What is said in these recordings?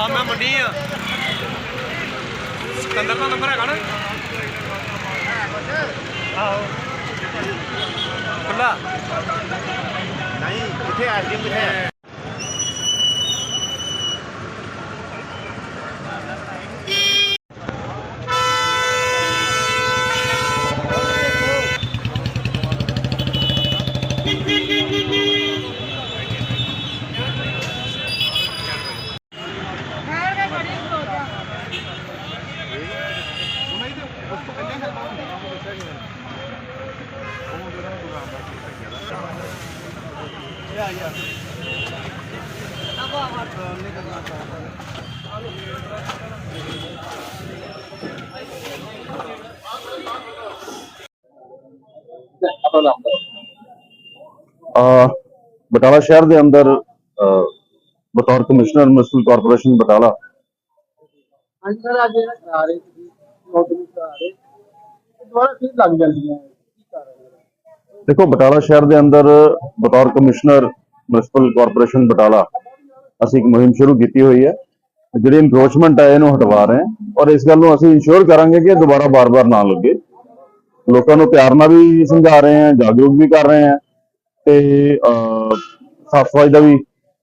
ਹਾਂ ਮੈਂ ਮੰਡੀ ਆ। ਸਿਕੰਦਰ ਦਾ ਨੰਬਰ ਹੈਗਾ ਨਾ। ਆਹੋ। ਖੁੱਲਾ ਨਹੀਂ ਕਿੱਥੇ ਆਈਸਕ੍ਰੀਮ ਕਿੱਥੇ ਹੈ ਅ, ਬਟਾਲਾ ਸ਼ਹਿਰ ਦੇ ਅੰਦਰ ਬਤੌਰ ਕਮਿਸ਼ਨਰ ਮਿਊਨਿਸਪਲ ਕਾਰਪੋਰੇਸ਼ਨ ਬਟਾਲਾ। ਹਾਂਜੀ ਸਰ ਅੱਜ ਜਿਹੜਾ ਕਰਾ ਰਹੇ ਸੀ ਨੋਟਿਸ ਕਰਾ ਰਹੇ ਦੁਬਾਰਾ ਫਿਰ ਲੱਗ ਜਾਂਦੀਆਂ ਦੇਖੋ, ਬਟਾਲਾ ਸ਼ਹਿਰ ਦੇ ਅੰਦਰ ਬਤੌਰ ਕਮਿਸ਼ਨਰ ਮਿਊਨਿਸਪਲ ਕਾਰਪੋਰੇਸ਼ਨ ਬਟਾਲਾ, ਅਸੀਂ ਇੱਕ ਮੁਹਿੰਮ ਸ਼ੁਰੂ ਕੀਤੀ ਹੋਈ ਹੈ। ਜਿਹੜੀ ਇਨਕਰੋਚਮੈਂਟ ਹੈ, ਇਹਨੂੰ ਹਟਵਾ ਰਹੇ ਹਾਂ ਔਰ ਇਸ ਗੱਲ ਨੂੰ ਅਸੀਂ ਇਨਸ਼ੋਰ ਕਰਾਂਗੇ ਕਿ ਦੁਬਾਰਾ ਬਾਰ-ਬਾਰ ਨਾ ਲੱਗੇ। ਲੋਕਾਂ ਨੂੰ ਪਿਆਰ ਨਾਲ ਵੀ ਸਮਝਾ ਰਹੇ ਹਾਂ, ਜਾਗਰੂਕ ਵੀ ਕਰ ਰਹੇ ਹਾਂ ਤੇ ਸਾਫ਼ ਸਫ਼ਾਈ ਦਾ ਵੀ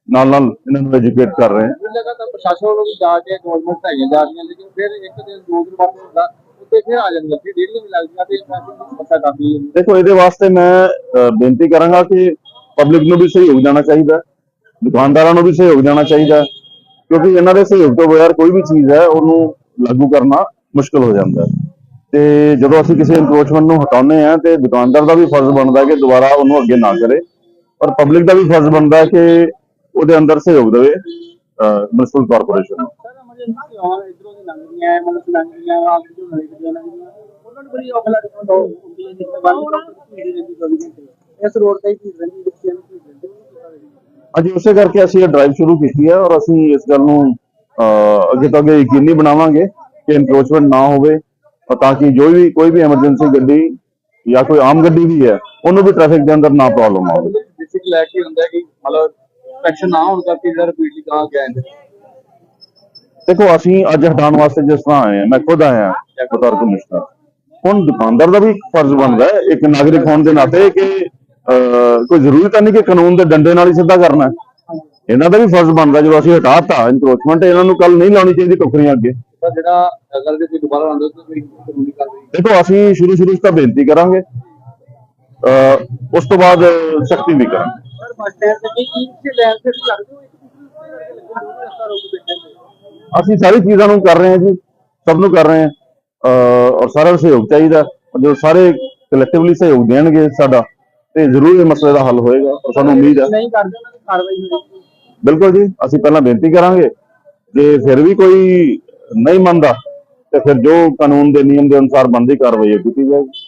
ਨਾਲ ਨਾਲ ਇਹਨਾਂ ਨੂੰ ਐਜੂਕੇਟ ਕਰ ਰਹੇ ਹਾਂ। ਲਗਾਤਾਰ ਪ੍ਰਸ਼ਾਸਨ ਵੱਲੋਂ ਵੀ ਜਾ ਕੇ ਗਵਰਨਮੈਂਟ ਹੈਗੇ ਜਾ ਰਹੀਆਂ, ਲੇਕਿਨ ਫਿਰ ਇੱਕ ਦਿਨ ਦੋ ਦਿਨ ਬਾਅਦ ਹੁੰਦਾ ਫਿਰ ਆ ਜਾਂਦੀਆਂ ਫਿਰ ਡੇਢ ਵੀ ਲੱਗਦੀਆਂ ਤੇ ਟ੍ਰੈਫਿਕ ਦੀ ਸਮੱਸਿਆ ਕਾਫੀ ਹੈ ਦੇਖੋ ਇਹਦੇ ਵਾਸਤੇ ਮੈਂ ਅ, ਬੇਨਤੀ ਕਰਾਂਗਾ ਕਿ ਪਬਲਿਕ ਨੂੰ ਵੀ ਸਹਿਯੋਗ ਦੇਣਾ ਚਾਹੀਦਾ ਹੈ, ਦੁਕਾਨਦਾਰਾਂ ਨੂੰ ਵੀ ਸਹਿਯੋਗ ਦੇਣਾ ਚਾਹੀਦਾ ਹੈ, ਕਿਉਂਕਿ ਇਹਨਾਂ ਦੇ ਸਹਿਯੋਗ ਤੋਂ ਬਗੈਰ ਕੋਈ ਵੀ ਚੀਜ਼ ਹੈ ਉਹਨੂੰ ਲਾਗੂ ਕਰਨਾ ਮੁਸ਼ਕਲ ਹੋ ਜਾਂਦਾ ਹੈ। ਤੇ ਜਦੋਂ ਅਸੀਂ ਕਿਸੇ ਇਨਕਰੋਚਮੈਂਟ ਨੂੰ ਹਟਾਉਂਦੇ ਆ ਤੇ ਦੁਕਾਨਦਾਰ ਦਾ ਵੀ ਫਰਜ਼ ਬਣਦਾ ਹੈ ਕਿ ਦੁਬਾਰਾ ਉਹਨੂੰ ਅੱਗੇ ਨਾ ਕਰੇ ਔਰ ਪਬਲਿਕ ਦਾ ਵੀ ਫਰਜ਼ ਬਣਦਾ ਹੈ ਕਿ ਉਹਦੇ ਅੰਦਰ ਸਹਿਯੋਗ ਦੇਵੇ। Municipal corporation. ਨੂੰ ਸਰ ਐਮਰਜੈਂਸੀ ਆਉਣ ਇਧਰੋਂ ਦੀ ਲੰਘਦੀਆਂ ਹੈ ਮਤਲਬ ਲੰਘਦੀਆਂ ਆ ਕੇ ਜੋ ਨਜ਼ਰ ਦੀਆਂ ਲੰਘਦੀਆਂ ਉਹਨਾਂ ਨੂੰ ਬੜੀ ਔਖ ਲੱਗਦੀ ਹੁੰਦੀ ਹੈ ਜਿਸ ਬੰਦ ਭੀੜ ਰਹਿੰਦੀ ਚੌਵੀ ਘੰਟੇ ਇਸ ਰੋਡ ਤੇ ਹੀ ਭੀੜ ਰਹਿੰਦੀ ਬੱਚਿਆਂ ਨੂੰ ਭੀੜ ਰਹਿੰਦੀ ਉਹਨੂੰ ਕਿੱਦਾਂ ਦੇਖਦੇ ਅੱਜ ਉਸੇ ਕਰਕੇ ਅਸੀਂ ਇਹ ਡਰਾਈਵ ਸ਼ੁਰੂ ਕੀਤੀ ਹੈ ਔਰ ਅਸੀਂ ਇਸ ਗੱਲ ਨੂੰ ਅਹ, ਅੱਗੇ ਤੋਂ ਅੱਗੇ ਯਕੀਨੀ ਬਣਾਵਾਂਗੇ ਕਿ ਇਨਕਰੋਚਮੈਂਟ ਨਾ ਹੋਵੇ ਔਰ ਤਾਂ ਕਿ ਜੋ ਵੀ ਕੋਈ ਵੀ ਐਮਰਜੈਂਸੀ ਗੱਡੀ ਜਾਂ ਕੋਈ ਆਮ ਗੱਡੀ ਵੀ ਹੈ ਉਹਨੂੰ ਵੀ ਟ੍ਰੈਫਿਕ ਦੇ ਅੰਦਰ ਨਾ ਪ੍ਰੋਬਲਮ ਆਵੇ। ਬੇਸਿਕ ਲੈ ਕੇ ਹੁੰਦਾ ਹੈ ਕਿ ਮਤਲਬ ਇਨਸਪੈਕਸ਼ਨ ਨਾ ਹੋਣ ਕਰਕੇ ਜਿਹੜਾ ਰਿਪੀਟਲੀ ਕਹਾਂ ਗਿਆ ਹੈ ਦੇਖੋ ਅਸੀਂ ਅੱਜ ਹਟਾਉਣ ਵਾਸਤੇ ਜਿਸ ਤਰ੍ਹਾਂ ਆਏ ਮੈਂ ਖੁਦ ਆਇਆ ਬਤੌਰ ਕਮਿਸ਼ਨਰ ਹੁਣ ਦੁਕਾਨਦਾਰ ਦਾ ਵੀ ਫਰਜ਼ ਬਣਦਾ ਹੈ ਇੱਕ ਨਾਗਰਿਕ ਹੋਣ ਦੇ ਨਾਤੇ ਕਿ ਕੋਈ ਜ਼ਰੂਰੀ ਤਾਂ ਨਹੀਂ ਕਿ ਕਾਨੂੰਨ ਦੇ ਡੰਡੇ ਨਾਲ ਹੀ ਸਿੱਧਾ ਕਰਨਾ। ਇਹਨਾਂ ਦਾ ਵੀ ਫਰਜ਼ ਬਣਦਾ ਜਦੋਂ ਅਸੀਂ ਹਟਾਤਾ ਇਨਕਰੋਚਮੈਂਟ ਇਹਨਾਂ ਨੂੰ ਕੱਲ ਨਹੀਂ ਲਾਉਣੀ ਚਾਹੀਦੀ ਟੋਕਰੀਆਂ ਅੱਗੇ। ਤਾਂ ਜਿਹੜਾ ਅਗਰ ਜੇ ਕੋਈ ਦੁਬਾਰਾ ਆਉਂਦਾ ਤਾਂ ਕੋਈ ਕਾਨੂੰਨੀ ਕਾਰਵਾਈ ਦੇਖੋ ਅਸੀਂ ਸ਼ੁਰੂ ਸ਼ੁਰੂ ਤਾਂ ਬੇਨਤੀ ਕਰਾਂਗੇ ਉਸ ਤੋਂ ਬਾਅਦ ਸਖਤੀ ਵੀ ਕਰਾਂਗੇ। ਬੱਸ ਸਟੈਂਡ ਤੇ ਕੀ ਲੈਣ ਤੇ ਅਸੀਂ ਸਾਰੀ ਚੀਜ਼ਾਂ ਨੂੰ ਕਰ ਰਹੇ ਹਾਂ ਜੀ ਸਭ ਨੂੰ ਕਰ ਰਹੇ ਹਾਂ। ਔਰ ਸਾਰਾ ਸਹਿਯੋਗ ਚਾਹੀਦਾ ਜਦੋਂ ਸਾਰੇ ਕਲੈਕਟਿਵਲੀ ਸਹਿਯੋਗ ਦੇਣਗੇ ਸਾਡਾ ਤੇ ਜ਼ਰੂਰ ਇਹ ਮਸਲੇ ਦਾ ਹੱਲ ਹੋਏਗਾ। ਔਰ ਸਾਨੂੰ ਉਮੀਦ ਹੈ ਨਹੀਂ ਕਰਦੇ ਉਹਨਾਂ ਦੀ ਕਾਰਵਾਈ ਹੋਏਗੀ ਬਿਲਕੁਲ ਜੀ ਅਸੀਂ ਪਹਿਲਾਂ ਬੇਨਤੀ ਕਰਾਂਗੇ ਜੇ ਫਿਰ ਵੀ ਕੋਈ ਨਹੀਂ ਮੰਨਦਾ ਤੇ ਫਿਰ ਜੋ ਕਾਨੂੰਨ ਦੇ ਨਿਯਮ ਦੇ ਅਨੁਸਾਰ ਬਣਦੀ ਕਾਰਵਾਈ ਹੈ ਕੀਤੀ ਜਾਏਗੀ